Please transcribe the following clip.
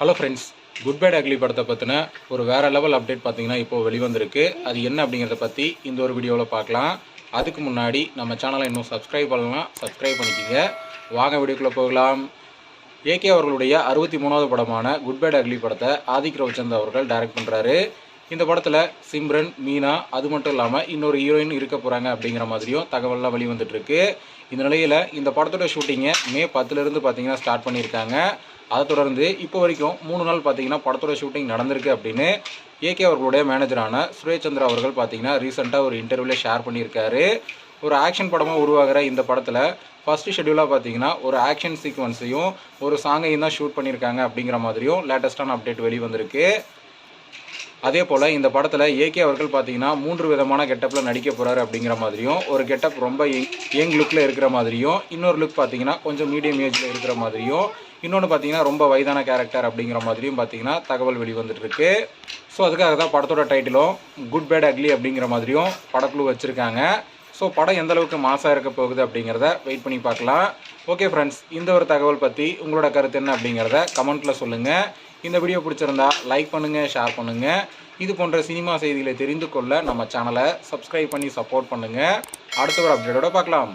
Hello friends good bad ugly படத்தை பற்றின ஒரு வேறு லெவல் அப்டேட் பார்த்தீங்கன்னா இப்போது வெளிவந்திருக்கு. அது என்ன அப்படிங்கிறத பற்றி இந்த ஒரு வீடியோவில் பார்க்கலாம். அதுக்கு முன்னாடி நம்ம சேனலை இன்னும் சப்ஸ்கிரைப் பண்ணலாம் சப்ஸ்கிரைப் பண்ணிக்கோங்க. வாங்க வீடியோக்குள்ளே போகலாம். ஏகே அவர்களுடைய அறுபத்தி மூணாவது படமான குட் பேட் அக்லி படத்தை ஆதிக் ரவிச்சந்த் அவர்கள் டைரக்ட் பண்ணுறாரு இந்த படத்தில் சிம்ரன் மீனா அது மட்டும் இல்லாமல் இன்னொரு ஹீரோயின் இருக்க போகிறாங்க அப்படிங்கிற மாதிரியும் தகவல்லாம் வெளிவந்துட்டுருக்கு இந்த நிலையில் இந்த படத்தோட ஷூட்டிங்கை மே பத்துலேருந்து பார்த்தீங்கன்னா ஸ்டார்ட் பண்ணியிருக்காங்க. அதை தொடர்ந்து இப்போ வரைக்கும் மூணு நாள் பார்த்தீங்கன்னா படத்தோட ஷூட்டிங் நடந்திருக்கு அப்படின்னு ஏகே அவர்களுடைய மேனேஜரான சுரேஷ் சந்திரா அவர்கள் பார்த்தீங்கன்னா ரீசெண்டாக ஒரு இன்டர்வியூவில் ஷேர் பண்ணியிருக்காரு. ஒரு ஆக்ஷன் படமாக உருவாகிற இந்த படத்தில் ஃபஸ்ட்டு ஷெடியூலாக பார்த்தீங்கன்னா ஒரு ஆக்ஷன் சீக்வன்ஸையும் ஒரு சாங்கையும் தான் ஷூட் பண்ணியிருக்காங்க அப்படிங்கிற மாதிரியும் லேட்டஸ்ட்டான அப்டேட் வெளிவந்திருக்கு. அதே போல் இந்த படத்தில் ஏகே அவர்கள் பார்த்தீங்கன்னா மூன்று விதமான கெட்டப்பில் நடிக்க போகிறாரு அப்படிங்கிற மாதிரியும் ஒரு கெட்டப் ரொம்ப யங் லுக்கில் இருக்கிற மாதிரியும் இன்னொரு லுக் பார்த்தீங்கன்னா கொஞ்சம் மீடியம் ஏஜில் இருக்கிற மாதிரியும் இன்னொன்று பார்த்தீங்கன்னா ரொம்ப வயதான கேரக்டர் அப்படிங்கிற மாதிரியும் பார்த்தீங்கன்னா தகவல் வெளிவந்துட்டுருக்கு. ஸோ அதுக்காக தான் படத்தோட டைட்டிலும் குட் பேட் அக்லி அப்படிங்கிற மாதிரியும் படக்குழு வச்சுருக்காங்க. ஸோ படம் எந்த அளவுக்கு மாசாக இருக்க போகுது அப்படிங்கிறத வெயிட் பண்ணி பார்க்கலாம். ஓகே ஃப்ரெண்ட்ஸ் இந்த ஒரு தகவல் பற்றி உங்களோட கருத்து என்ன அப்படிங்கிறத கமெண்ட்டில் சொல்லுங்கள் இந்த வீடியோ பிடிச்சிருந்தா லைக் பண்ணுங்கள் ஷேர் பண்ணுங்கள் இது போன்ற சினிமா செய்திகளை தெரிந்து கொள்ள நம்ம சேனலை சப்ஸ்கிரைப் பண்ணி சப்போர்ட் பண்ணுங்கள் அடுத்த ஒரு அப்டேட்டோட பார்க்கலாம்.